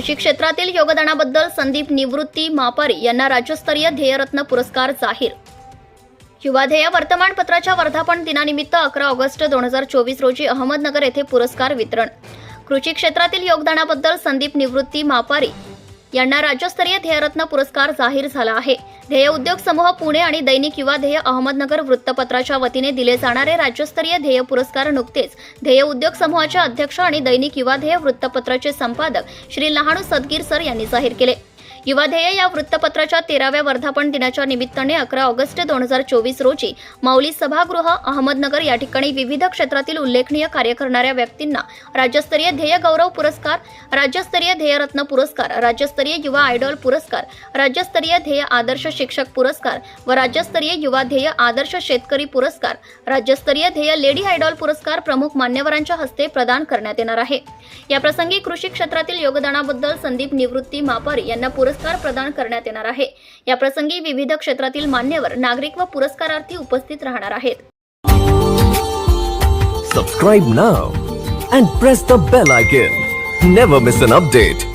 कृषी क्षेत्रातील योगदानाबद्दल संदीप निवृत्ती मापारी यांना राज्यस्तरीय ध्येयरत्न पुरस्कार जाहीर. युवा ध्येय वर्तमानपत्राच्या वर्धापन दिनानिमित्त अकरा ऑगस्ट दोन हजार चोवीस रोजी अहमदनगर येथे पुरस्कार वितरण. कृषी क्षेत्रातील योगदानाबद्दल संदीप निवृत्ती मापारी यांना राज्यस्तरीय ध्येयरत्न पुरस्कार जाहीर झाला आहे. ध्येय उद्योग समूह पुणे आणि दैनिक युवा ध्येय अहमदनगर वृत्तपत्राच्या वतीने दिले जाणारे राज्यस्तरीय ध्येय पुरस्कार नुकतेच ध्येय उद्योग समूहाचे अध्यक्ष आणि दैनिक युवा ध्येय वृत्तपत्राचे संपादक श्री लहाणू सदगीर सर यांनी जाहीर केले. युवा ध्येय या वृत्तपत्राच्या तेराव्या वर्धापन दिनाच्या निमित्ताने अकरा ऑगस्ट दोन हजार चोवीस रोजी माऊली सभागृह अहमदनगर या ठिकाणी विविध क्षेत्रातील उल्लेखनीय कार्य करणाऱ्या व्यक्तींना राज्यस्तरीय ध्येय गौरव पुरस्कार राज्यस्तरीय ध्येयरत्न पुरस्कार राज्यस्तरीय युवा आयडॉल पुरस्कार राज्यस्तरीय ध्येय आदर्श शिक्षक पुरस्कार व राज्यस्तरीय युवा ध्येय आदर्श शेतकरी पुरस्कार राज्यस्तरीय ध्येय लेडी आयडॉल पुरस्कार प्रमुख मान्यवरांच्या हस्ते प्रदान करण्यात येणार आहे. याप्रसंगी कृषी क्षेत्रातील योगदानाबद्दल संदीप निवृत्ती मापारी यांना पुरस्कार पुरस्कार प्रदान करण्यात येणार आहे. याप्रसंगी विविध क्षेत्रातील मान्यवर नागरिक व पुरस्कारार्थी उपस्थित राहणार आहेत. Subscribe now and press the bell icon never miss an update